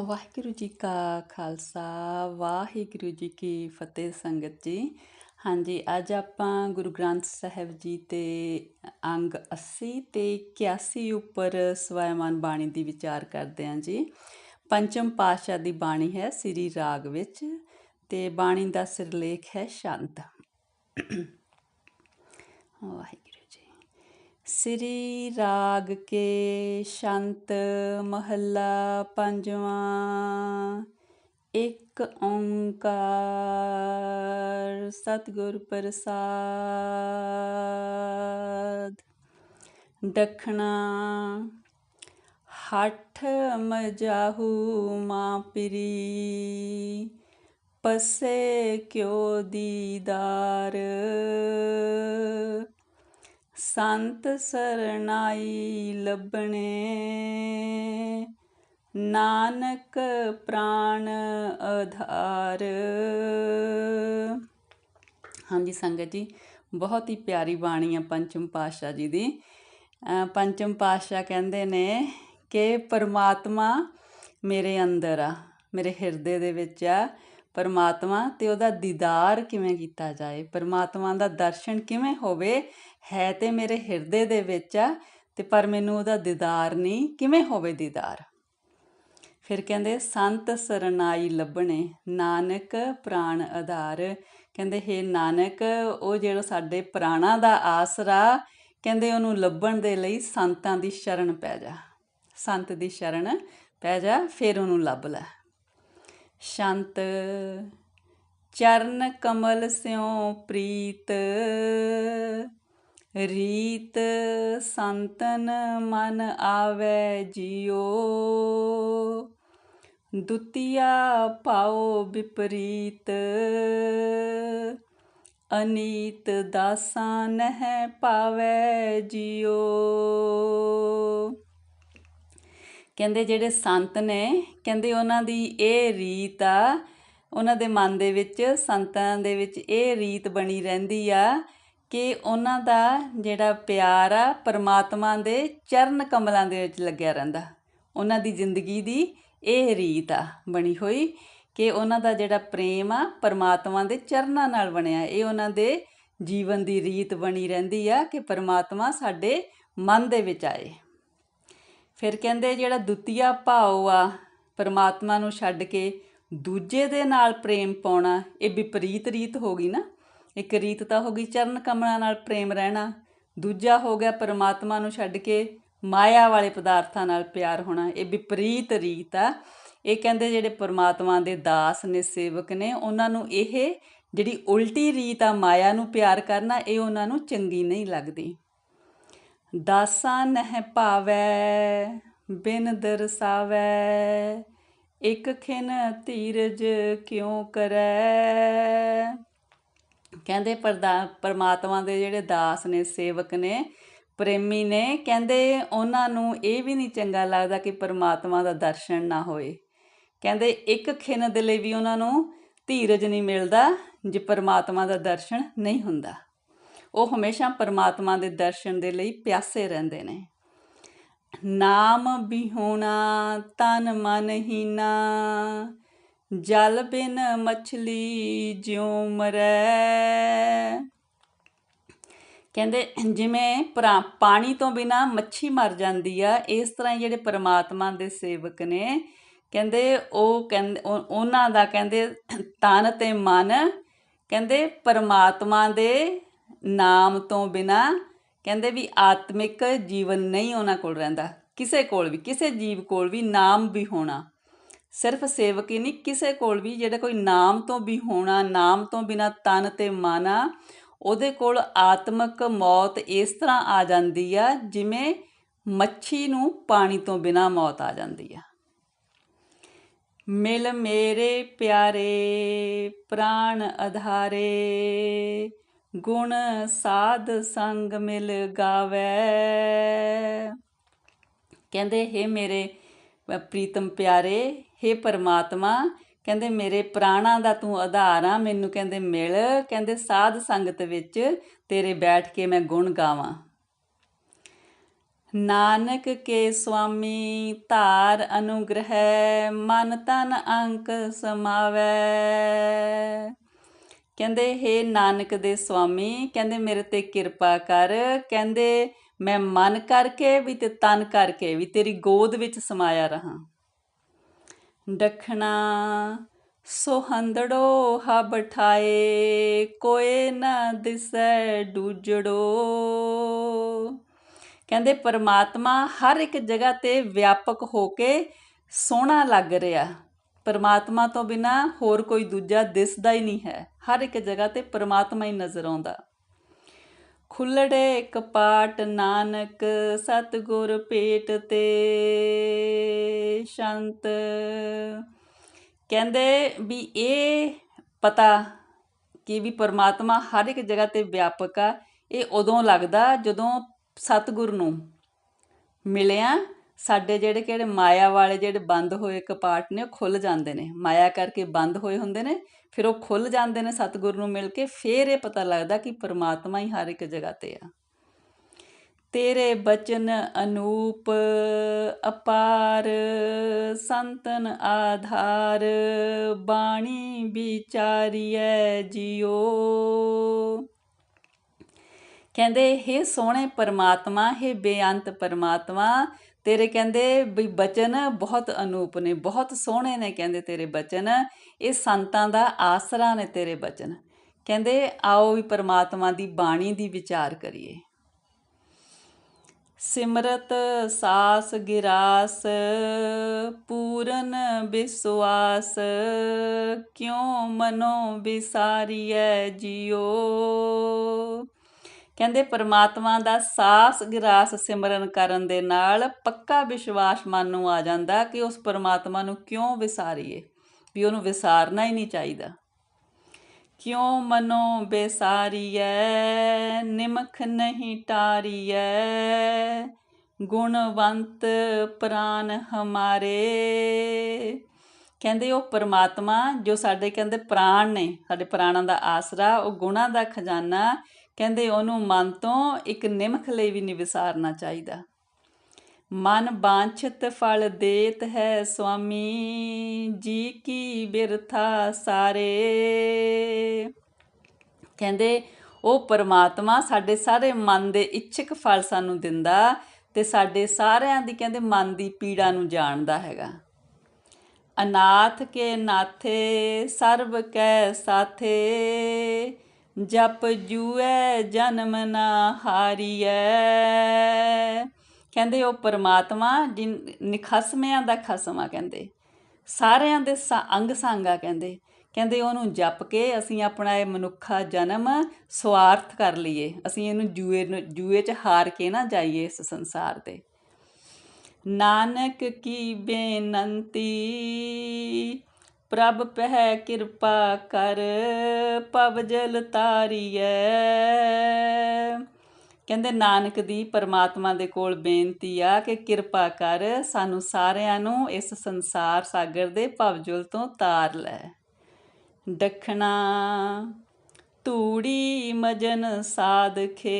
ਵਾਹਿਗੁਰੂ ਜੀ ਕਾ ਖਾਲਸਾ, ਵਾਹਿਗੁਰੂ ਜੀ ਕੀ ਫਤਿਹ ਸੰਗਤ ਜੀ। ਹਾਂਜੀ, ਅੱਜ ਆਪਾਂ ਗੁਰੂ ਗ੍ਰੰਥ ਸਾਹਿਬ ਜੀ ਤੇ ਅੰਗ 80 ਤੇ 81 ਉੱਪਰ ਸਵੈਮਾਨ ਬਾਣੀ ਦੀ ਵਿਚਾਰ ਕਰਦੇ ਹਾਂ ਜੀ। ਪੰਚਮ ਪਾਤਸ਼ਾਹ ਦੀ ਬਾਣੀ ਹੈ ਸ੍ਰੀ ਰਾਗ ਵਿੱਚ ਤੇ ਬਾਣੀ ਦਾ ਸਿਰਲੇਖ ਹੈ ਸ਼ਾਂਤ। ਵਾਹਿਗੁਰੂ। ਸ੍ਰੀ ਰਾਗ ਕੇ ਸ਼ੰਤ ਮਹੱਲਾ ਪੰਜਵਾਂ। ਇੱਕ ਓੰਕਾਰ ਸਤਿਗੁਰ ਪ੍ਰਸਾਦ। ਦਖਣਾ, ਹੱਠ ਮਜਾਹੂ ਮਾਪਰੀ ਪਸੇ ਕਿਉ ਦੀਦਾਰ। ਸੰਤ ਸਰਣਾਈ ਲੱਭਣੇ। ਨਾਨਕ ਪ੍ਰਾਣ ਆਧਾਰ ਹਾਂਜੀ ਸੰਗਤ ਜੀ, ਬਹੁਤ ਹੀ ਪਿਆਰੀ ਬਾਣੀ ਆ ਪੰਚਮ ਪਾਤਸ਼ਾਹ ਜੀ ਦੀ। ਪੰਚਮ ਪਾਤਸ਼ਾਹ ਕਹਿੰਦੇ ਨੇ ਕਿ ਪਰਮਾਤਮਾ ਮੇਰੇ ਅੰਦਰ ਆ, ਮੇਰੇ ਹਿਰਦੇ ਦੇ ਵਿੱਚ ਆ। ਪਰਮਾਤਮਾ ਤੇ ਉਹਦਾ ਦੀਦਾਰ ਕਿਵੇਂ ਕੀਤਾ ਜਾਏ? ਪਰਮਾਤਮਾ ਦਾ ਦਰਸ਼ਨ ਕਿਵੇਂ ਹੋਵੇ? ਹੈ ਤੇ ਮੇਰੇ ਹਿਰਦੇ ਦੇ ਵਿੱਚ ਆ, ਤੇ ਪਰ ਮੈਨੂੰ ਉਹਦਾ ਦੀਦਾਰ ਨਹੀਂ। ਕਿਵੇਂ ਹੋਵੇ ਦੀਦਾਰ? ਫਿਰ ਕਹਿੰਦੇ, ਸੰਤ ਸਰਨਾਈ ਲੱਭਣੇ, ਨਾਨਕ ਪ੍ਰਾਣ ਆਧਾਰ। ਕਹਿੰਦੇ, ਹੈ ਨਾਨਕ, ਉਹ ਜਿਹੜਾ ਸਾਡੇ ਪ੍ਰਾਣਾ ਦਾ ਆਸਰਾ, ਕਹਿੰਦੇ ਉਹਨੂੰ ਲੱਭਣ ਦੇ ਲਈ ਸੰਤਾਂ ਦੀ ਸ਼ਰਨ ਪੈ ਜਾ। ਸੰਤ ਦੀ ਸ਼ਰਨ ਪੈ ਜਾ, ਫਿਰ ਉਹਨੂੰ ਲੱਭ ਲੈ। ਸ਼ੰਤ, ਚਰਨ ਕਮਲ ਸਿਉ ਪ੍ਰੀਤ, ਰੀਤ ਸੰਤਨ ਮਨ ਆਵੇ ਜਿਉ। ਦੁਤੀਆ ਪਾਉ ਵਿਪਰੀਤ, ਅਨੀਤ ਦਾਸਾਂ ਨਹਿ ਪਾਵੇ ਜਿਉ। ਕਹਿੰਦੇ ਜਿਹੜੇ ਸੰਤ ਨੇ, ਕਹਿੰਦੇ ਉਹਨਾਂ ਦੀ ਇਹ ਰੀਤ ਆ, ਉਹਨਾਂ ਦੇ ਮਨ ਦੇ ਵਿੱਚ, ਸੰਤਾਂ ਦੇ ਵਿੱਚ ਇਹ ਰੀਤ ਬਣੀ ਰਹਿੰਦੀ ਆ ਕਿ ਉਹਨਾਂ ਦਾ ਜਿਹੜਾ ਪਿਆਰ ਆ, ਪਰਮਾਤਮਾ ਦੇ ਚਰਨ ਕਮਲਾਂ ਦੇ ਵਿੱਚ ਲੱਗਿਆ ਰਹਿੰਦਾ। ਉਹਨਾਂ ਦੀ ਜ਼ਿੰਦਗੀ ਦੀ ਇਹ ਰੀਤ ਆ, ਬਣੀ ਹੋਈ ਕਿ ਉਹਨਾਂ ਦਾ ਜਿਹੜਾ ਪ੍ਰੇਮ ਆ, ਪਰਮਾਤਮਾ ਦੇ ਚਰਨਾਂ ਨਾਲ ਬਣਿਆ। ਇਹ ਉਹਨਾਂ ਦੇ ਜੀਵਨ ਦੀ ਰੀਤ ਬਣੀ ਰਹਿੰਦੀ ਆ ਕਿ ਪਰਮਾਤਮਾ ਸਾਡੇ ਮਨ ਦੇ ਵਿੱਚ ਆਏ। ਫਿਰ ਕਹਿੰਦੇ ਜਿਹੜਾ ਦੁਤੀਆ ਭਾਵ ਆ, ਪਰਮਾਤਮਾ ਨੂੰ ਛੱਡ ਕੇ ਦੂਜੇ ਦੇ ਨਾਲ ਪ੍ਰੇਮ ਪਾਉਣਾ, ਇਹ ਵਿਪਰੀਤ ਰੀਤ ਹੋ ਗਈ ਨਾ। ਇੱਕ ਰੀਤ ਤਾਂ ਹੋ ਗਈ ਚਰਨ ਕਮਲਾਂ ਨਾਲ ਪ੍ਰੇਮ ਰਹਿਣਾ, ਦੂਜਾ ਹੋ ਗਿਆ ਪਰਮਾਤਮਾ ਨੂੰ ਛੱਡ ਕੇ ਮਾਇਆ ਵਾਲੇ ਪਦਾਰਥਾਂ ਨਾਲ ਪਿਆਰ ਹੋਣਾ, ਇਹ ਵਿਪਰੀਤ ਰੀਤ ਆ। ਇਹ ਕਹਿੰਦੇ ਜਿਹੜੇ ਪਰਮਾਤਮਾ ਦੇ ਦਾਸ ਨੇ, ਸੇਵਕ ਨੇ, ਉਹਨਾਂ ਨੂੰ ਇਹ ਜਿਹੜੀ ਉਲਟੀ ਰੀਤ ਆ ਮਾਇਆ ਨੂੰ ਪਿਆਰ ਕਰਨਾ, ਇਹ ਉਹਨਾਂ ਨੂੰ ਚੰਗੀ ਨਹੀਂ ਲੱਗਦੀ। ਦਾਸਾਂ ਨਹਿ ਪਾਵੈ ਬਿਨ ਦਰਸਾਵੈ, ਇਕ ਖਿਨ ਧੀਰਜ ਕਿਉ ਕਰੈ? ਕਹਿੰਦੇ ਪਰਦਾ, ਪਰਮਾਤਮਾ ਦੇ ਜਿਹੜੇ ਦਾਸ ਨੇ, ਸੇਵਕ ਨੇ, ਪ੍ਰੇਮੀ ਨੇ, ਕਹਿੰਦੇ ਉਹਨਾਂ ਨੂੰ ਇਹ ਵੀ ਨਹੀਂ ਚੰਗਾ ਲੱਗਦਾ ਕਿ ਪਰਮਾਤਮਾ ਦਾ ਦਰਸ਼ਨ ਨਾ ਹੋਏ। ਕਹਿੰਦੇ ਇੱਕ ਖਿਨ ਦੇ ਲਈ ਵੀ ਉਹਨਾਂ ਨੂੰ ਧੀਰਜ ਨਹੀਂ ਮਿਲਦਾ, ਜੇ ਪਰਮਾਤਮਾ ਦਾ ਦਰਸ਼ਨ ਨਹੀਂ ਹੁੰਦਾ। ਉਹ ਹਮੇਸ਼ਾ ਪਰਮਾਤਮਾ ਦੇ ਦਰਸ਼ਨ ਦੇ ਲਈ ਪਿਆਸੇ ਰਹਿੰਦੇ ਨੇ। ਨਾਮ ਬਿਹੋਣਾ ਤਨ ਮਨ ਹੀਨਾ ਜਲ ਬਿਨ ਮਛਲੀ ਜਿਉ ਮਰੈ। ਕਹਿੰਦੇ ਜਿਵੇਂ ਪਾਣੀ ਤੋਂ ਬਿਨਾ ਮੱਛੀ ਮਰ ਜਾਂਦੀ ਆ, ਇਸ ਤਰ੍ਹਾਂ ਜਿਹੜੇ ਪਰਮਾਤਮਾ ਦੇ ਸੇਵਕ ਨੇ, ਕਹਿੰਦੇ ਉਹ ਕਹਿੰਦੇ ਉਹਨਾਂ ਦਾ ਕਹਿੰਦੇ ਤਨ ਤੇ ਮਨ, ਕਹਿੰਦੇ ਪਰਮਾਤਮਾ ਦੇ ਨਾਮ ਤੋਂ ਬਿਨਾ ਕਹਿੰਦੇ ਵੀ ਆਤਮਿਕ ਜੀਵਨ ਨਹੀਂ ਉਹਨਾਂ ਕੋਲ ਰਹਿੰਦਾ। ਕਿਸੇ ਕੋਲ ਵੀ, ਕਿਸੇ ਜੀਵ ਕੋਲ ਵੀ ਨਾਮ ਵੀ ਹੋਣਾ। ਸਿਰਫ ਸੇਵਕ ਹੀ ਨਹੀਂ, ਕਿਸੇ ਕੋਲ ਵੀ ਜਿਹੜਾ ਕੋਈ ਨਾਮ ਤੋਂ ਵੀ ਹੋਣਾ, ਨਾਮ ਤੋਂ ਬਿਨਾ ਤਨ ਤੇ ਮਨ ਆ ਉਹਦੇ ਕੋਲ ਆਤਮਿਕ ਮੌਤ ਇਸ ਤਰ੍ਹਾਂ ਆ ਜਾਂਦੀ ਆ ਜਿਵੇਂ ਮੱਛੀ ਨੂੰ ਪਾਣੀ ਤੋਂ ਬਿਨਾ ਮੌਤ ਆ ਜਾਂਦੀ ਆ। ਮਿਲ ਮੇਰੇ ਪਿਆਰੇ, ਪ੍ਰਾਣ ਆਧਾਰੇ ਗੁਣ ਸਾਧ ਸੰਗ ਮਿਲ ਗਾਵੇ। ਕਹਿੰਦੇ, ਹੈ ਮੇਰੇ ਪ੍ਰੀਤਮ ਪਿਆਰੇ, ਹੈ ਪਰਮਾਤਮਾ, ਕਹਿੰਦੇ, ਮੇਰੇ ਪ੍ਰਾਣਾ ਦਾ ਤੂੰ ਆਧਾਰ ਆ, ਮੈਨੂੰ ਕਹਿੰਦੇ, ਮਿਲ। ਕਹਿੰਦੇ, ਸਾਧ ਸੰਗਤ ਵਿੱਚ ਤੇਰੇ ਬੈਠ ਕੇ ਮੈਂ ਗੁਣ ਗਾਵਾਂ। ਨਾਨਕ ਕੇ ਸੁਆਮੀ, ਧਾਰ ਅਨੁਗ੍ਰਹਿ, ਮਨ ਤਨ ਅੰਕ ਸਮਾਵੈ। ਕਹਿੰਦੇ, ਹੇ ਨਾਨਕ ਦੇ ਸੁਆਮੀ, ਕਹਿੰਦੇ, ਮੇਰੇ ਤੇ ਕਿਰਪਾ ਕਰ। ਕਹਿੰਦੇ, ਮੈਂ ਮਨ ਕਰਕੇ ਵੀ ਤੇ ਤਨ ਕਰਕੇ ਵੀ ਤੇਰੀ ਗੋਦ ਵਿੱਚ ਸਮਾਇਆ ਰਹਾ। ਦਖਣਾ ਸੋਹੰਦੜੋ ਹਾ ਬਠਾਏ ਕੋਏ ਨਾ ਦਿਸੈ ਡੂਜੜੋ। ਕਹਿੰਦੇ, ਪਰਮਾਤਮਾ ਹਰ ਇੱਕ ਜਗ੍ਹਾ ਤੇ ਵਿਆਪਕ ਹੋ ਕੇ ਸੋਹਣਾ ਲੱਗ ਰਿਹਾ। ਪਰਮਾਤਮਾ ਤੋਂ ਬਿਨਾ ਹੋਰ ਕੋਈ ਦੂਜਾ ਦਿਸਦਾ ਹੀ ਨਹੀਂ ਹੈ। ਹਰ ਇੱਕ ਜਗ੍ਹਾ ਤੇ ਪਰਮਾਤਮਾ ਹੀ ਨਜ਼ਰ ਆਉਂਦਾ। ਖੁੱਲੜੇ ਕਪਾਟ ਨਾਨਕ ਸਤਗੁਰ ਪੇਟ ਤੇ ਸ਼ੰਤ। ਕਹਿੰਦੇ ਵੀ ਇਹ ਪਤਾ ਕਿ ਵੀ ਪਰਮਾਤਮਾ ਹਰ ਇੱਕ ਜਗ੍ਹਾ ਤੇ ਵਿਆਪਕ ਆ, ਇਹ ਉਦੋਂ ਲੱਗਦਾ ਜਦੋਂ ਸਤਗੁਰ ਨੂੰ ਮਿਲਿਆ, ਸਾਡੇ ਜਿਹੜੇ ਕਿਹੜੇ ਮਾਇਆ ਵਾਲੇ ਜਿਹੜੇ ਬੰਦ ਹੋਏ ਕਪਾਟ ਨੇ, ਉਹ ਖੁੱਲ ਜਾਂਦੇ ਨੇ। ਮਾਇਆ ਕਰਕੇ ਬੰਦ ਹੋਏ ਹੁੰਦੇ ਨੇ ਫਿਰ ਉਹ ਖੁੱਲ ਜਾਂਦੇ ਨੇ ਸਤਗੁਰ ਨੂੰ ਮਿਲ ਕੇ, ਫਿਰ ਇਹ ਪਤਾ ਲੱਗਦਾ ਕਿ ਪਰਮਾਤਮਾ ਹੀ ਹਰ ਇੱਕ ਜਗ੍ਹਾ ਤੇ ਆ। ਤੇਰੇ ਬਚਨ ਅਨੂਪ ਅਪਾਰ, ਸੰਤਨ ਆਧਾਰ, ਬਾਣੀ ਵਿਚਾਰੀਐ ਜਿਉ। ਕਹਿੰਦੇ हे ਸੋਹਣੇ ਪਰਮਾਤਮਾ हे ਬੇਅੰਤ ਪਰਮਾਤਮਾ, ਤੇਰੇ ਕਹਿੰਦੇ ਵੀ ਬਚਨ ਬਹੁਤ ਅਨੂਪ ਨੇ, ਬਹੁਤ ਸੋਹਣੇ ਨੇ ਕਹਿੰਦੇ ਤੇਰੇ ਬਚਨ, ਇਹ ਸੰਤਾਂ ਦਾ ਆਸਰਾ ਨੇ ਤੇਰੇ ਬਚਨ। ਕਹਿੰਦੇ, ਆਓ ਵੀ ਪਰਮਾਤਮਾ ਦੀ ਬਾਣੀ ਦੀ ਵਿਚਾਰ ਕਰੀਏ। ਸਿਮਰਤ ਸਾਸ ਗਿਰਾਸ, ਪੂਰਨ ਵਿਸਵਾਸ ਕਿਉ ਮਨੋ ਵਿਸਾਰੀਐ ਜਿਉ ਕਹਿੰਦੇ ਪਰਮਾਤਮਾ ਦਾ ਸਾਸ ਗਿਰਾਸ ਸਿਮਰਨ ਕਰਨ ਦੇ ਨਾਲ ਪੱਕਾ ਵਿਸ਼ਵਾਸ ਮਨ ਨੂੰ ਆ ਜਾਂਦਾ ਕਿ ਉਸ ਪਰਮਾਤਮਾ ਨੂੰ ਕਿਉਂ ਵਿਸਾਰੀਏ? ਵੀ ਉਹਨੂੰ ਵਿਸਾਰਨਾ ਹੀ ਨਹੀਂ ਚਾਹੀਦਾ। ਕਿਉਂ ਮਨੋ ਬੇਸਾਰੀਐ ਨਿਮਖ ਨਹੀਂ ਟਾਰੀਐ। ਗੁਣਵੰਤ ਪ੍ਰਾਨ ਹਮਾਰੇ। ਕਹਿੰਦੇ ਉਹ ਪਰਮਾਤਮਾ ਜੋ ਸਾਡੇ ਕਹਿੰਦੇ ਪ੍ਰਾਣ ਨੇ, ਸਾਡੇ ਪ੍ਰਾਣਾਂ ਦਾ ਆਸਰਾ, ਉਹ ਗੁਣਾ ਦਾ ਖਜ਼ਾਨਾ ਕਹਿੰਦੇ ਉਹਨੂੰ ਮਨ ਤੋਂ ਇੱਕ ਨਿਮਖ ਲਈ ਵੀ ਨਹੀਂ ਵਿਸਾਰਨਾ ਚਾਹੀਦਾ। ਮਨ ਬਾਂਛਤ ਫਲ ਦੇਤ ਹੈ ਸੁਆਮੀ, ਜੀ ਕੀ ਬਿਰਥਾ ਸਾਰੇ। ਕਹਿੰਦੇ ਉਹ ਪਰਮਾਤਮਾ ਸਾਡੇ ਸਾਰੇ ਮਨ ਦੇ ਇੱਛਕ ਫਲ ਸਾਨੂੰ ਦਿੰਦਾ ਤੇ ਸਾਡੇ ਸਾਰਿਆਂ ਦੀ ਕਹਿੰਦੇ ਮਨ ਦੀ ਪੀੜਾ ਨੂੰ ਜਾਣਦਾ ਹੈਗਾ। ਅਨਾਥ ਕੇ ਨਾਥੇ, ਸਰਬ ਕੈ ਸਾਥੇ। ਜਪ ਜੂਐ, ਜਨਮ ਨਾ ਹਾਰੀਐ। ਕਹਿੰਦੇ ਉਹ ਪਰਮਾਤਮਾ ਜਿਨ ਨਿਖਸਮਿਆਂ ਦਾ ਖਸਮਾ ਕਹਿੰਦੇ। ਸਾਰਿਆਂ ਦੇ ਅੰਗ ਸੰਗਾ ਕਹਿੰਦੇ। ਕਹਿੰਦੇ ਉਹਨੂੰ ਜਪ ਕੇ ਅਸੀਂ ਆਪਣਾ ਇਹ ਮਨੁੱਖਾ ਜਨਮ ਸਵਾਰਥ ਕਰ ਲਈਏ। ਅਸੀਂ ਇਹਨੂੰ ਜੂਏ ਜੂਏ 'ਚ ਹਾਰ ਕੇ ਨਾ ਜਾਈਏ ਇਸ ਸੰਸਾਰ ਤੇ। ਨਾਨਕ ਕੀ ਬੇਨੰਤੀ ਪ੍ਰਭ ਪਹਿ ਕਿਰਪਾ ਕਰ, ਪਵ ਜਲ ਤਾਰੀਐ ਕਹਿੰਦੇ ਨਾਨਕ ਦੀ ਪਰਮਾਤਮਾ ਦੇ ਕੋਲ ਬੇਨਤੀ ਆ ਕਿ ਕਿਰਪਾ ਕਰ, ਸਾਨੂੰ ਸਾਰਿਆਂ ਨੂੰ ਇਸ ਸੰਸਾਰ ਸਾਗਰ ਦੇ ਭਵਜਲ ਤੋਂ ਤਾਰ ਲੈ। ਦਖਣਾ ਤੂੜੀ ਮਜਨ ਸਾਧਖੇ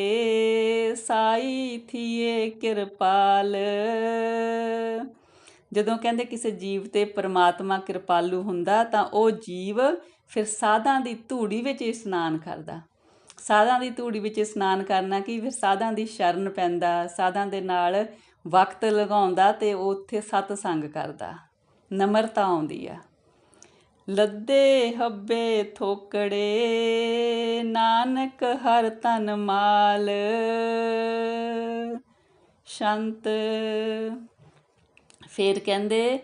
ਸਾਈ ਥੀਏ ਕਿਰਪਾਲ। ਜਦੋਂ ਕਹਿੰਦੇ ਕਿਸੇ ਜੀਵ ਤੇ ਪਰਮਾਤਮਾ ਕਿਰਪਾਲੂ ਹੁੰਦਾ ਤਾਂ ਉਹ ਜੀਵ ਫਿਰ ਸਾਧਾਂ ਦੀ ਧੂੜੀ ਵਿੱਚ ਇਸ਼ਨਾਨ ਕਰਦਾ। ਸਾਧਾਂ ਦੀ ਧੂੜੀ ਵਿੱਚ ਇਸ਼ਨਾਨ ਕਰਨਾ ਕੀ? ਫਿਰ ਸਾਧਾਂ ਦੀ ਸ਼ਰਨ ਪੈਂਦਾ, ਸਾਧਾਂ ਦੇ ਨਾਲ ਵਕਤ ਲਗਾਉਂਦਾ ਤੇ ਉਹ ਉੱਥੇ ਸਤ ਸੰਗ ਕਰਦਾ। ਨਮਰਤਾ ਆਉਂਦੀ ਆ। ਲੱਦੇ ਹੱਬੇ ਥੋਕੜੇ, ਨਾਨਕ ਹਰ ਤਨ ਮਾਲ, ਸ਼ੰਤ ਫਿਰ ਕਹਿੰਦੇ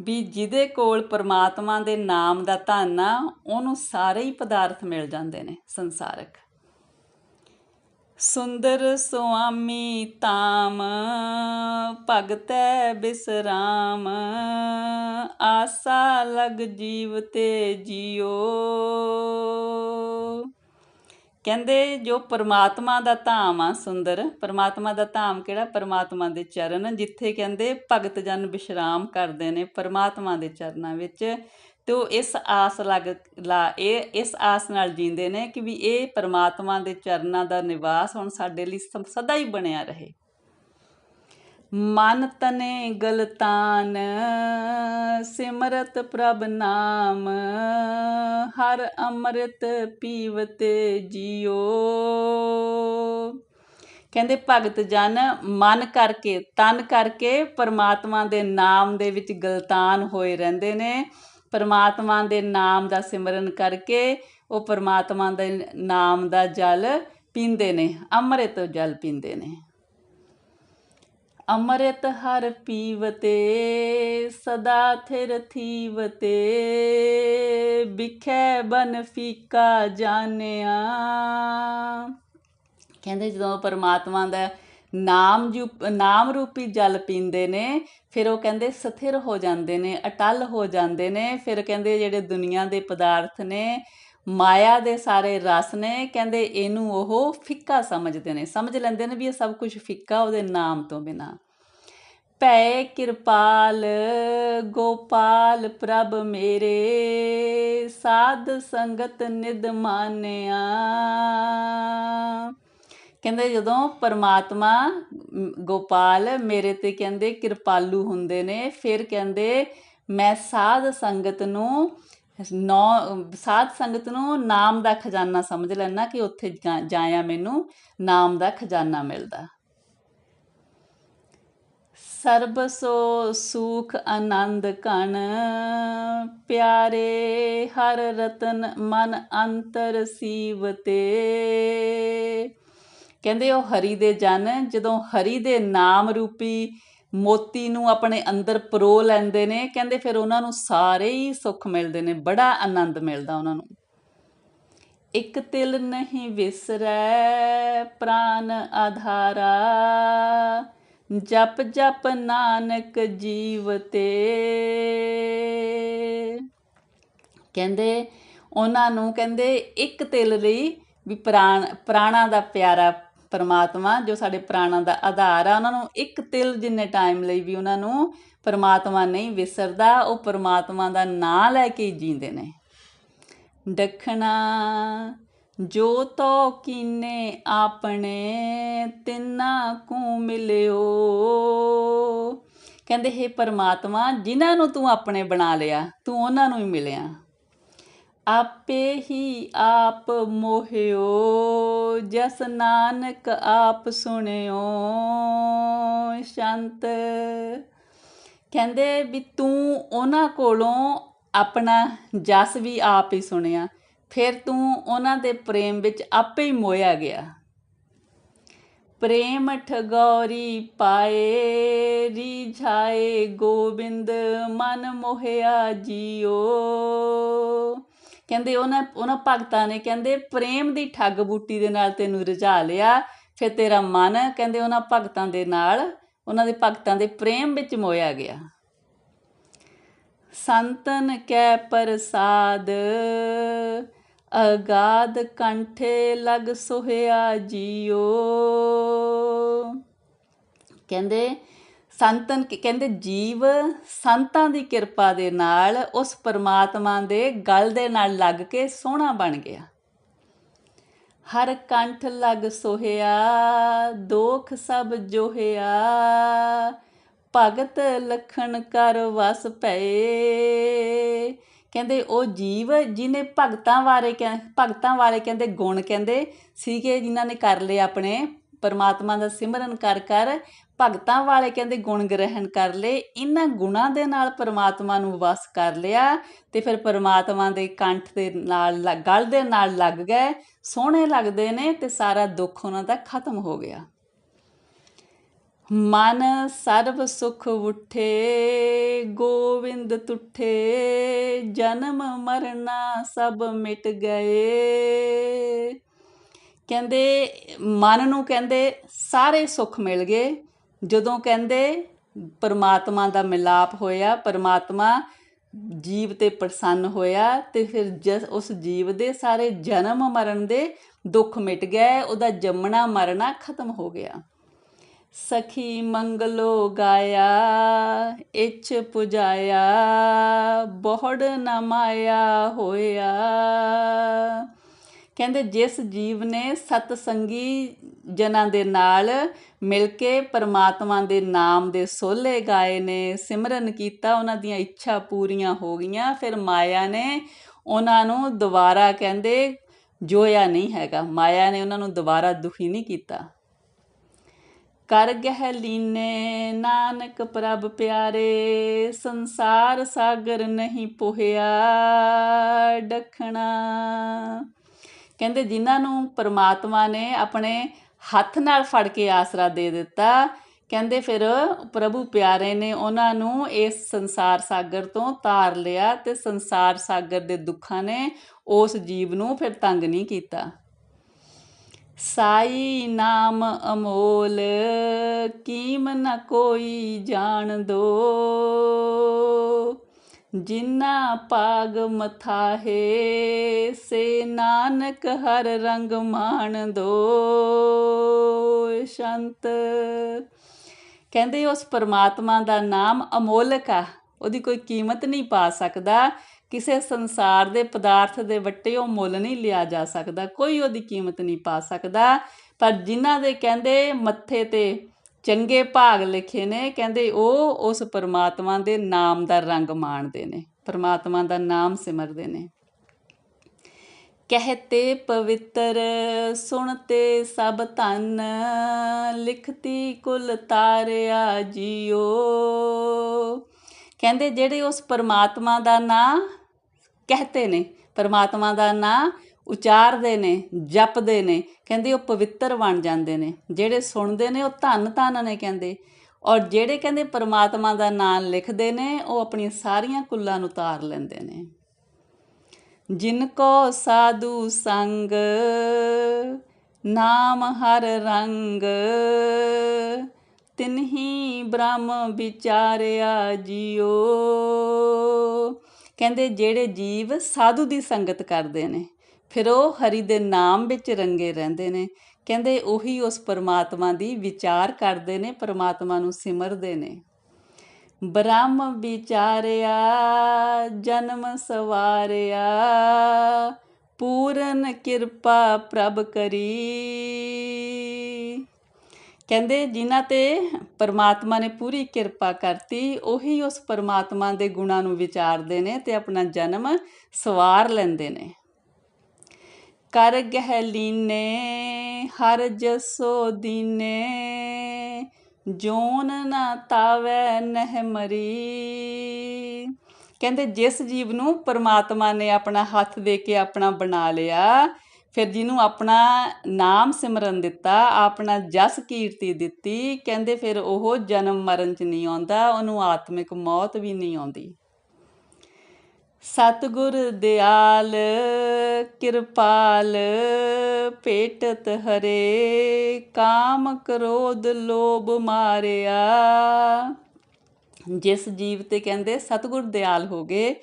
ਵੀ ਜਿਹਦੇ ਕੋਲ ਪਰਮਾਤਮਾ ਦੇ ਨਾਮ ਦਾ ਧਨ ਆ, ਉਹਨੂੰ ਸਾਰੇ ਹੀ ਪਦਾਰਥ ਮਿਲ ਜਾਂਦੇ ਨੇ ਸੰਸਾਰਕ। ਸੁੰਦਰ ਸੁਆਮੀ ਤਾਮ, ਭਗਤੈ ਬਿਸਰਾਮ, ਆਸਾ ਲਗ ਜੀਵ ਤੇ ਜਿਉ ਕਹਿੰਦੇ ਜੋ ਪਰਮਾਤਮਾ ਦਾ ਧਾਮ ਆ ਸੁੰਦਰ, ਪਰਮਾਤਮਾ ਦਾ ਧਾਮ ਕਿਹੜਾ? ਪਰਮਾਤਮਾ ਦੇ ਚਰਨ, ਜਿੱਥੇ ਕਹਿੰਦੇ ਭਗਤ ਜਨ ਵਿਸ਼ਰਾਮ ਕਰਦੇ ਨੇ ਪਰਮਾਤਮਾ ਦੇ ਚਰਨਾਂ ਵਿੱਚ। ਤੇ ਉਹ ਇਸ ਆਸ ਲੱਗ ਲਾ, ਇਹ ਇਸ ਆਸ ਨਾਲ ਜੀਂਦੇ ਨੇ ਕਿ ਵੀ ਇਹ ਪਰਮਾਤਮਾ ਦੇ ਚਰਨਾਂ ਦਾ ਨਿਵਾਸ ਹੁਣ ਸਾਡੇ ਲਈ ਸਦਾ ਹੀ ਬਣਿਆ ਰਹੇ। ਮਨ ਤਨੇ ਗਲਤਾਨ ਸਿਮਰਤ ਪ੍ਰਭ ਨਾਮ, ਹਰ ਅੰਮ੍ਰਿਤ ਪੀਵਤੇ ਜਿਉ ਕਹਿੰਦੇ, ਭਗਤ ਜਨ, ਮਨ ਕਰਕੇ, ਤਨ ਕਰਕੇ ਪਰਮਾਤਮਾ ਦੇ ਨਾਮ ਦੇ ਵਿੱਚ ਗਲਤਾਨ ਹੋਏ ਰਹਿੰਦੇ ਨੇ। ਪਰਮਾਤਮਾ ਦੇ ਨਾਮ ਦਾ ਸਿਮਰਨ ਕਰਕੇ ਉਹ ਪਰਮਾਤਮਾ ਦੇ ਨਾਮ ਦਾ ਜਲ ਪੀਂਦੇ ਨੇ, ਅੰਮ੍ਰਿਤ ਜਲ ਪੀਂਦੇ ਨੇ। ਅੰਮ੍ਰਿਤ ਹਰ ਪੀਵਤੇ, ਸਦਾ ਥਿਰ ਥੀਵਤੇ। ਬਿਖੈ ਬਨ ਫੀਕਾ ਜਾਣਿਆ। ਕਹਿੰਦੇ ਜਦੋਂ ਪਰਮਾਤਮਾ ਦਾ ਨਾਮ ਜੂ ਨਾਮ ਰੂਪੀ ਜਲ ਪੀਂਦੇ ਨੇ, ਫਿਰ ਉਹ ਕਹਿੰਦੇ ਸਥਿਰ ਹੋ ਜਾਂਦੇ ਨੇ, ਅਟਲ ਹੋ ਜਾਂਦੇ ਨੇ। ਫਿਰ ਕਹਿੰਦੇ ਜਿਹੜੇ ਦੁਨੀਆ ਦੇ ਪਦਾਰਥ ਨੇ ਮਾਇਆ ਦੇ ਸਾਰੇ ਰਸ ਨੇ, ਕਹਿੰਦੇ ਇਹਨੂੰ ਉਹ ਫਿੱਕਾ ਸਮਝਦੇ ਨੇ। ਸਮਝ ਲੈਂਦੇ ਨੇ ਵੀ ਇਹ ਸਭ ਕੁਝ ਫਿੱਕਾ ਉਹਦੇ ਨਾਮ ਤੋਂ ਬਿਨਾ। ਭੈ ਕਿਰਪਾਲ, ਗੋਪਾਲ ਪ੍ਰਭ ਮੇਰੇ, ਸਾਧ ਸੰਗਤ ਨਿਦ ਮਾਨਿਆ। ਕਹਿੰਦੇ ਜਦੋਂ ਪਰਮਾਤਮਾ ਗੋਪਾਲ ਮੇਰੇ ਤੇ ਕਹਿੰਦੇ ਕਿਰਪਾਲੂ ਹੁੰਦੇ ਨੇ, ਫਿਰ ਕਹਿੰਦੇ ਮੈਂ ਸਾਧ ਸੰਗਤ ਨੂੰ ਨੌ, ਸਾਧ ਸੰਗਤ ਨੂੰ ਨਾਮ ਦਾ ਖਜ਼ਾਨਾ ਸਮਝ ਲੈਣਾ ਕਿ ਉੱਥੇ ਜਾਇਆ ਮੈਨੂੰ ਨਾਮ ਦਾ ਖਜ਼ਾਨਾ ਮਿਲਦਾ। ਸਰਬ ਸੋ ਸੁਖ ਆਨੰਦ ਕਣ ਪਿਆਰੇ ਹਰ ਰਤਨ ਮਨ ਅੰਤਰ ਸੀਵਤੇ। ਕਹਿੰਦੇ ਉਹ ਹਰੀ ਦੇ ਜਨ, ਜਦੋਂ ਹਰੀ ਦੇ ਨਾਮ ਰੂਪੀ ਮੋਤੀ ਨੂੰ ਆਪਣੇ ਅੰਦਰ ਪਰੋ ਲੈਂਦੇ ਨੇ, ਕਹਿੰਦੇ ਫਿਰ ਉਹਨਾਂ ਨੂੰ ਸਾਰੇ ਹੀ ਸੁੱਖ ਮਿਲਦੇ ਨੇ, ਬੜਾ ਆਨੰਦ ਮਿਲਦਾ ਉਹਨਾਂ ਨੂੰ। ਇੱਕ ਤਿਲ ਨਹੀਂ ਵਿਸਰੈ, ਪ੍ਰਾਨ ਆਧਾਰਾ। ਜਪ ਜਪ ਨਾਨਕ ਜੀਵਤੇ ਕਹਿੰਦੇ ਉਹਨਾਂ ਨੂੰ, ਕਹਿੰਦੇ ਇੱਕ ਤਿਲ ਲਈ ਵੀ ਪ੍ਰਾਣ ਪ੍ਰਾਣਾ ਦਾ ਪਿਆਰਾ ਪਰਮਾਤਮਾ, ਜੋ ਸਾਡੇ ਪ੍ਰਾਣਾਂ ਦਾ ਆਧਾਰ ਆ, ਉਹਨਾਂ ਨੂੰ ਇੱਕ ਤਿਲ ਜਿੰਨੇ ਟਾਈਮ ਲਈ ਵੀ ਉਹਨਾਂ ਨੂੰ ਪਰਮਾਤਮਾ ਨਹੀਂ ਵਿਸਰਦਾ, ਉਹ ਪਰਮਾਤਮਾ ਦਾ ਨਾਂ ਲੈ ਕੇ ਜੀਂਦੇ ਨੇ। ਦਖਣਾ ਜੋ ਤੋ ਕੀਨੇ ਆਪਣੇ, ਤਿੰਨਾ ਕੋ ਮਿਲਿਓ। ਕਹਿੰਦੇ, ਹੈ ਪਰਮਾਤਮਾ, ਜਿਨ੍ਹਾਂ ਨੂੰ ਤੂੰ ਆਪਣੇ ਬਣਾ ਲਿਆ, ਤੂੰ ਉਹਨਾਂ ਨੂੰ ਹੀ ਮਿਲਿਆ। ਆਪੇ ਹੀ ਆਪ ਮੋਹਿਓ, ਜਸ ਨਾਨਕ ਆਪ ਸੁਣਿਓ, ਸ਼ੰਤ। ਕਹਿੰਦੇ ਵੀ ਤੂੰ ਉਹਨਾਂ ਕੋਲੋਂ ਆਪਣਾ ਜਸ ਵੀ ਆਪ ਹੀ ਸੁਣਿਆ, ਫਿਰ ਤੂੰ ਉਹਨਾਂ ਦੇ ਪ੍ਰੇਮ ਵਿੱਚ ਆਪੇ ਹੀ ਮੋਇਆ ਗਿਆ। ਪ੍ਰੇਮ ਠਗੌਰੀ ਪਾਏ, ਰੀਝਾਏ ਗੋਬਿੰਦ, ਮਨ ਮੋਹਿਆ ਜੀਓ। ਕਹਿੰਦੇ ਉਹਨਾਂ ਉਹਨਾਂ ਭਗਤਾਂ ਨੇ ਕਹਿੰਦੇ ਪ੍ਰੇਮ ਦੀ ਠੱਗ ਬੂਟੀ ਦੇ ਨਾਲ ਤੈਨੂੰ ਰਝਾ ਲਿਆ, ਫਿਰ ਤੇਰਾ ਮਨ, ਕਹਿੰਦੇ ਉਹਨਾਂ ਭਗਤਾਂ ਦੇ ਨਾਲ, ਉਹਨਾਂ ਦੇ ਭਗਤਾਂ ਦੇ ਪ੍ਰੇਮ ਵਿੱਚ ਮੋਇਆ ਗਿਆ। ਸੰਤਨ ਕੈ ਪ੍ਰਸਾਦ ਅਗਾਦ ਕੰਠੇ ਲਗ ਸੋਹਿਆ ਜੀਓ। ਕਹਿੰਦੇ ਸੰਤਨ ਕਹਿੰਦੇ ਜੀਵ ਸੰਤਾਂ ਦੀ ਕਿਰਪਾ ਦੇ ਨਾਲ ਉਸ ਪਰਮਾਤਮਾ ਦੇ ਗਲ ਦੇ ਨਾਲ ਲੱਗ ਕੇ ਸੋਹਣਾ ਬਣ ਗਿਆ। ਹਰ ਕੰਠ ਲਗ ਸੋਹਿਆ, ਦੋਖ ਸਭ ਜੋਹਿਆ, ਭਗਤ ਲਖਣ ਕਰ ਵਸ ਪਏ ਕਹਿੰਦੇ ਉਹ ਜੀਵ ਜਿਨੇ ਭਗਤਾਂ ਬਾਰੇ ਭਗਤਾਂ ਵਾਲੇ ਕਹਿੰਦੇ ਗੁਣ ਕਹਿੰਦੇ ਸੀਗੇ, ਜਿਨ੍ਹਾਂ ਨੇ ਕਰ ਲਏ ਆਪਣੇ, ਪਰਮਾਤਮਾ ਦਾ ਸਿਮਰਨ ਕਰ ਕਰ ਭਗਤਾਂ ਵਾਲੇ ਕਹਿੰਦੇ ਗੁਣ ਗ੍ਰਹਿਣ ਕਰ ਲਏ, ਇਹਨਾਂ ਗੁਣਾਂ ਦੇ ਨਾਲ ਪਰਮਾਤਮਾ ਨੂੰ ਵਸ ਕਰ ਲਿਆ ਤੇ ਫਿਰ ਪਰਮਾਤਮਾ ਦੇ ਕੰਠ ਦੇ ਨਾਲ ਗਲ ਦੇ ਨਾਲ ਲੱਗ ਗਏ, ਸੋਹਣੇ ਲੱਗਦੇ ਨੇ ਤੇ ਸਾਰਾ ਦੁੱਖ ਉਹਨਾਂ ਦਾ ਖਤਮ ਹੋ ਗਿਆ। ਮਨ ਸਰਬ ਸੁਖ ਉਠੇ, ਗੋਵਿੰਦ ਤੁਠੇ, ਜਨਮ ਮਰਨਾ ਸਭ ਮਿਟ ਗਏ। ਕਹਿੰਦੇ, ਮਨ ਨੂੰ ਕਹਿੰਦੇ ਸਾਰੇ ਸੁੱਖ ਮਿਲ ਗਏ ਜਦੋਂ ਕਹਿੰਦੇ ਪਰਮਾਤਮਾ ਦਾ ਮਿਲਾਪ ਹੋਇਆ, ਪਰਮਾਤਮਾ ਜੀਵ ਤੇ ਪ੍ਰਸੰਨ ਹੋਇਆ ਤੇ ਫਿਰ ਜਸ ਉਸ ਜੀਵ ਦੇ ਸਾਰੇ ਜਨਮ ਮਰਨ ਦੇ ਦੁੱਖ ਮਿਟ ਗਏ ਉਹਦਾ ਜੰਮਣਾ ਮਰਨਾ ਖਤਮ ਹੋ ਗਿਆ। ਸਖੀ ਮੰਗਲੋ ਗਾਇਆ, ਇਛ ਪੁਜਾਇਆ ਬਹੁੜ ਨਮਾਇਆ ਹੋਇਆ। ਕਹਿੰਦੇ ਜਿਸ ਜੀਵ ਨੇ ਸਤ ਸੰਗੀ ਜਨਾਂ ਦੇ ਨਾਲ ਮਿਲ ਕੇ ਪਰਮਾਤਮਾ ਦੇ ਨਾਮ ਦੇ ਸੋਲੇ ਗਾਏ ਨੇ, ਸਿਮਰਨ ਕੀਤਾ, ਉਹਨਾਂ ਦੀਆਂ ਇੱਛਾ ਪੂਰੀਆਂ ਹੋ ਗਈਆਂ। ਫਿਰ ਮਾਇਆ ਨੇ ਉਹਨਾਂ ਨੂੰ ਦੁਬਾਰਾ ਕਹਿੰਦੇ, ਜੋਇਆ ਨਹੀਂ ਹੈਗਾ। ਮਾਇਆ ਨੇ ਉਹਨਾਂ ਨੂੰ ਦੁਬਾਰਾ ਦੁਖੀ ਨਹੀਂ ਕੀਤਾ। ਕਰ ਗਹਿ ਲੀਨੇ ਨਾਨਕ ਪ੍ਰਭ ਪਿਆਰੇ, ਸੰਸਾਰ ਸਾਗਰ ਨਹੀਂ ਪੋਹਿਆ ਡਖਣਾ। ਕਹਿੰਦੇ ਜਿਨ੍ਹਾਂ ਨੂੰ ਪਰਮਾਤਮਾ ਨੇ ਆਪਣੇ ਹੱਥ ਨਾਲ ਫੜ ਕੇ ਆਸਰਾ ਦੇ ਦਿੱਤਾ। ਕਹਿੰਦੇ ਫਿਰ ਪ੍ਰਭੂ ਪਿਆਰੇ ਨੇ ਉਹਨਾਂ ਨੂੰ ਇਸ ਸੰਸਾਰ ਸਾਗਰ ਤੋਂ ਤਾਰ ਲਿਆ ਤੇ ਸੰਸਾਰ ਸਾਗਰ ਦੇ ਦੁੱਖਾਂ ਨੇ ਉਸ ਜੀਵ ਨੂੰ ਫਿਰ ਤੰਗ ਨਹੀਂ ਕੀਤਾ। ਸਾਈ ਨਾਮ ਅਮੋਲ, ਕੀਮ ਨ ਕੋਈ ਜਾਣ ਦੋ। ਜਿਨਾ ਪਾਗ ਮਥਾਹੇ ਸੇ ਨਾਨਕ ਹਰ ਰੰਗ ਮਾਣ ਦੋ। ਸ਼ੰਤ। ਕਹਿੰਦੇ ਉਸ ਪਰਮਾਤਮਾ ਦਾ ਨਾਮ ਅਮੋਲਕ ਆ, ਉਹਦੀ ਕੋਈ ਕੀਮਤ ਨਹੀਂ ਪਾ ਸਕਦਾ, ਕਿਸੇ ਸੰਸਾਰ ਦੇ ਪਦਾਰਥ ਦੇ ਵੱਟੇ ਉਹ ਮੁੱਲ ਨਹੀਂ ਲਿਆ ਜਾ ਸਕਦਾ, ਕੋਈ ਉਹਦੀ ਕੀਮਤ ਨਹੀਂ ਪਾ ਸਕਦਾ। ਪਰ ਜਿਨ੍ਹਾਂ ਦੇ ਕਹਿੰਦੇ ਮੱਥੇ ਤੇ ਚੰਗੇ ਭਾਗ ਲਿਖੇ ਨੇ, ਕਹਿੰਦੇ ਉਹ ਉਸ ਪਰਮਾਤਮਾ ਦੇ ਨਾਮ ਦਾ ਰੰਗ ਮਾਣਦੇ ਨੇ, ਪਰਮਾਤਮਾ ਦਾ ਨਾਮ ਸਿਮਰਦੇ ਨੇ। ਕਹਤੇ ਪਵਿੱਤਰ, ਸੁਣਤੇ ਸਭ ਧਨ, ਲਿਖਤੀ ਕੁਲ ਤਾਰਿਆ ਜੀਓ। ਕਹਿੰਦੇ ਜਿਹੜੇ ਉਸ ਪਰਮਾਤਮਾ ਦਾ ਨਾਂ, ਕਹਤੇ ਨੇ, ਪਰਮਾਤਮਾ ਦਾ ਨਾਂ ਉਚਾਰਦੇ ਨੇ, ਜਪਦੇ ਨੇ, ਕਹਿੰਦੇ ਉਹ ਪਵਿੱਤਰ ਬਣ ਜਾਂਦੇ ਨੇ। ਜਿਹੜੇ ਸੁਣਦੇ ਨੇ, ਉਹ ਧੰਨ ਧੰਨ ਨੇ ਕਹਿੰਦੇ। ਔਰ ਜਿਹੜੇ ਕਹਿੰਦੇ ਪਰਮਾਤਮਾ ਦਾ ਨਾਮ ਲਿਖਦੇ ਨੇ, ਉਹ ਆਪਣੀਆਂ ਸਾਰੀਆਂ ਕੁੱਲਾਂ ਨੂੰ ਉਤਾਰ ਲੈਂਦੇ ਨੇ। ਜਿਨ ਕੋ ਸਾਧੂ ਸੰਗ, ਨਾਮ ਹਰ ਰੰਗ ਤਿਨਹੀ ਬ੍ਰਹਮ ਵਿਚਾਰਿਆ ਜਿਓ। ਕਹਿੰਦੇ ਜਿਹੜੇ ਜੀਵ ਸਾਧੂ ਦੀ ਸੰਗਤ ਕਰਦੇ ਨੇ ਫਿਰ ਉਹ ਹਰੀ ਦੇ ਨਾਮ ਵਿੱਚ ਰੰਗੇ ਰਹਿੰਦੇ ਨੇ। ਕਹਿੰਦੇ ਉਹੀ ਉਸ ਪਰਮਾਤਮਾ ਦੀ ਵਿਚਾਰ ਕਰਦੇ ਨੇ, ਪਰਮਾਤਮਾ ਨੂੰ ਸਿਮਰਦੇ ਨੇ। ਬ੍ਰਹਮ ਵਿਚਾਰਿਆ, ਜਨਮ ਸਵਾਰਿਆ, ਪੂਰਨ ਕਿਰਪਾ ਪ੍ਰਭ ਕਰੀ। ਕਹਿੰਦੇ ਜਿਨ੍ਹਾਂ ਤੇ ਪਰਮਾਤਮਾ ਨੇ ਪੂਰੀ ਕਿਰਪਾ ਕਰਤੀ, ਉਹੀ ਉਸ ਪਰਮਾਤਮਾ ਦੇ ਗੁਣਾਂ ਨੂੰ ਵਿਚਾਰਦੇ ਨੇ ਤੇ ਆਪਣਾ ਜਨਮ ਸਵਾਰ ਲੈਂਦੇ ਨੇ। ਕਰ ਗਹਿਲੀਨੇ, ਹਰ ਜਸੋ ਦੀਨੇ। ਜੋਨ ਨਾ ਤਾਵੈ ਨਹਿ ਮਰੀ। ਕਹਿੰਦੇ ਜਿਸ ਜੀਵ ਨੂੰ ਪਰਮਾਤਮਾ ਨੇ ਆਪਣਾ ਹੱਥ ਦੇ ਕੇ ਆਪਣਾ ਬਣਾ ਲਿਆ, ਫਿਰ ਜਿਹਨੂੰ ਆਪਣਾ ਨਾਮ ਸਿਮਰਨ ਦਿੱਤਾ, ਆਪਣਾ ਜਸ ਕੀਰਤੀ ਦਿੱਤੀ, ਕਹਿੰਦੇ ਫਿਰ ਉਹ ਜਨਮ ਮਰਨ ਚ ਨਹੀਂ ਆਉਂਦਾ, ਉਹਨੂੰ ਆਤਮਿਕ ਮੌਤ ਵੀ ਨਹੀਂ ਆਉਂਦੀ। ਸਤਗੁਰ ਦਿਆਲ, ਕਿਰਪਾਲ, ਭੇਟਤ ਹਰੇ, ਕਾਮ ਕ੍ਰੋਧ ਲੋਭ ਮਾਰਿਆ। ਜਿਸ ਜੀਵ ਤੇ ਕਹਿੰਦੇ ਸਤਗੁਰ ਦਿਆਲ ਹੋ ਗਏ,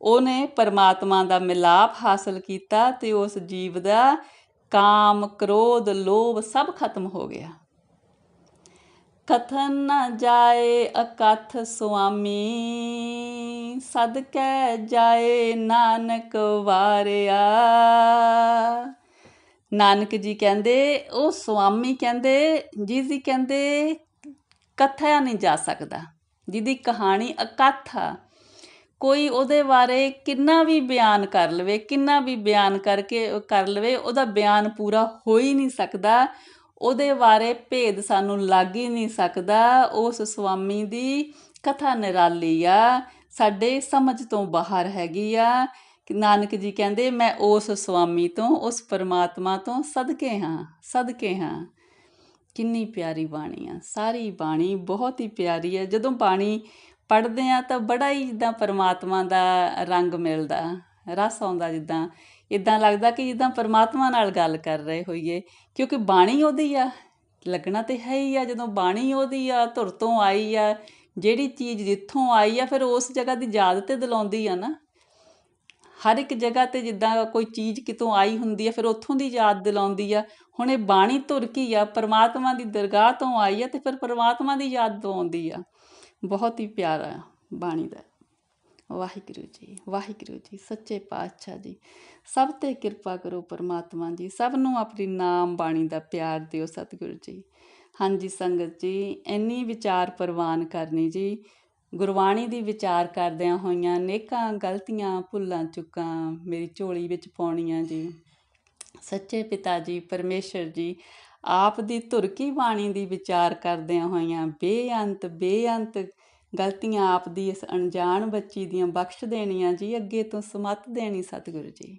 ਉਹਨੇ ਪਰਮਾਤਮਾ ਦਾ ਮਿਲਾਪ ਹਾਸਲ ਕੀਤਾ ਤੇ ਉਸ ਜੀਵ ਦਾ ਕਾਮ, ਕ੍ਰੋਧ, ਲੋਭ ਸਭ ਖਤਮ ਹੋ ਗਿਆ। ਕਥਨ ਨਾ ਜਾਏ ਅਕਥ ਸੁਆਮੀ। ਸਦਕੈ ਜਾਏ ਨਾਨਕ ਵਾਰਿਆ। ਨਾਨਕ ਜੀ ਕਹਿੰਦੇ, ਉਹ ਸੁਆਮੀ ਕਹਿੰਦੇ, ਜਿਹਦੀ ਕਹਿੰਦੇ, ਕਥਿਆ ਨਹੀਂ ਜਾ ਸਕਦਾ, ਜਿਹਦੀ ਕਹਾਣੀ ਅਕਥ ਆ। ਕੋਈ ਉਹਦੇ ਬਾਰੇ ਕਿੰਨਾ ਵੀ ਬਿਆਨ ਕਰ ਲਵੇ, ਕਿੰਨਾ ਵੀ ਬਿਆਨ ਕਰਕੇ ਕਰ ਲਵੇ, ਉਹਦਾ ਬਿਆਨ ਪੂਰਾ ਹੋ ਹੀ ਨਹੀਂ ਸਕਦਾ। ਉਹਦੇ ਬਾਰੇ ਭੇਦ ਸਾਨੂੰ ਲੱਗ ਹੀ ਨਹੀਂ ਸਕਦਾ। ਉਸ ਸੁਆਮੀ ਦੀ ਕਥਾ ਨਿਰਾਲੀ ਆ। ਸਾਡੇ ਸਮਝ ਤੋਂ ਬਾਹਰ ਹੈਗੀ ਆ। ਕਿ ਨਾਨਕ ਜੀ ਕਹਿੰਦੇ, ਮੈਂ ਉਸ ਸੁਆਮੀ ਤੋਂ, ਉਸ ਪਰਮਾਤਮਾ ਤੋਂ ਸਦਕੇ ਹਾਂ ਸਦਕੇ ਹਾਂ। ਕਿੰਨੀ ਪਿਆਰੀ ਬਾਣੀ ਆ। ਸਾਰੀ ਬਾਣੀ ਬਹੁਤ ਹੀ ਪਿਆਰੀ ਹੈ ਜਦੋਂ ਬਾਣੀ ਪੜ੍ਹਦੇ ਆ ਤਾਂ ਬੜਾ ਹੀ ਜਿੱਦਾਂ ਪਰਮਾਤਮਾ ਦਾ ਰੰਗ ਮਿਲਦਾ, ਰਸ ਆਉਂਦਾ ਜਿੱਦਾਂ। ਇਦਾਂ ਲੱਗਦਾ ਕਿ ਜਿੱਦਾਂ ਪਰਮਾਤਮਾ ਨਾਲ ਗੱਲ ਕਰ ਰਹੇ ਹੋਈਏ, ਕਿਉਂਕਿ ਬਾਣੀ ਉਹਦੀ ਆ, ਲੱਗਣਾ ਤੇ ਹੈ ਹੀ ਆ, ਜਦੋਂ ਬਾਣੀ ਉਹਦੀ ਆ, ਧੁਰ ਤੋਂ ਆਈ ਆ, ਜਿਹੜੀ ਚੀਜ਼ ਜਿੱਥੋਂ ਆਈ ਆ, ਫਿਰ ਉਸ ਜਗ੍ਹਾ ਦੀ ਯਾਦ ਤੇ ਦਿਲਾਉਂਦੀ ਆ ਨਾ। ਹਰ ਇੱਕ ਜਗ੍ਹਾ ਤੇ ਜਿੱਦਾਂ ਕੋਈ ਚੀਜ਼ ਕਿਤੋਂ ਆਈ ਹੁੰਦੀ ਆ, ਫਿਰ ਉੱਥੋਂ ਦੀ ਯਾਦ ਦਿਲਾਉਂਦੀ ਆ। ਹੁਣ ਇਹ ਬਾਣੀ ਧੁਰ ਕੀ ਆ, ਪਰਮਾਤਮਾ ਦੀ ਦਰਗਾਹ ਤੋਂ ਆਈ ਆ ਤੇ ਫਿਰ ਪਰਮਾਤਮਾ ਦੀ ਯਾਦ ਤੋਂ ਆ। ਬਹੁਤ ਹੀ ਪਿਆਰਾ ਬਾਣੀ ਦਾ। ਵਾਹਿਗੁਰੂ ਜੀ ਵਾਹਿਗੁਰੂ ਜੀ, ਸੱਚੇ ਪਾਤਸ਼ਾਹ ਜੀ। ਸਭ ਤੇ ਕਿਰਪਾ ਕਰੋ ਪਰਮਾਤਮਾ ਜੀ ਸਭ ਨੂੰ ਆਪਣੀ ਨਾਮ ਬਾਣੀ ਦਾ ਪਿਆਰ ਦਿਓ ਸਤਿਗੁਰੂ ਜੀ। ਹਾਂਜੀ ਸੰਗਤ ਜੀ, ਇੰਨੀ ਵਿਚਾਰ ਪ੍ਰਵਾਨ ਕਰਨੀ ਜੀ, ਗੁਰਬਾਣੀ ਦੀ ਵਿਚਾਰ ਕਰਦਿਆਂ ਹੋਈਆਂ ਨੇਕਾਂ ਗਲਤੀਆਂ, ਭੁੱਲਾਂ, ਚੁੱਕਾਂ ਮੇਰੀ ਝੋਲੀ ਵਿੱਚ ਪਾਉਣੀਆਂ ਜੀ। ਸੱਚੇ ਪਿਤਾ ਜੀ, ਪਰਮੇਸ਼ਰ ਜੀ, ਆਪ ਦੀ ਧੁਰਕੀ ਬਾਣੀ ਦੀ ਵਿਚਾਰ ਕਰਦਿਆਂ ਹੋਈਆਂ ਬੇਅੰਤ ਬੇਅੰਤ ਗਲਤੀਆਂ ਆਪ ਦੀ ਇਸ ਅਣਜਾਣ ਬੱਚੀ ਦੀਆਂ ਬਖਸ਼ ਦੇਣੀਆਂ ਜੀ, ਅੱਗੇ ਤੋਂ ਸਮਤ ਦੇਣੀ ਸਤਿਗੁਰੂ ਜੀ।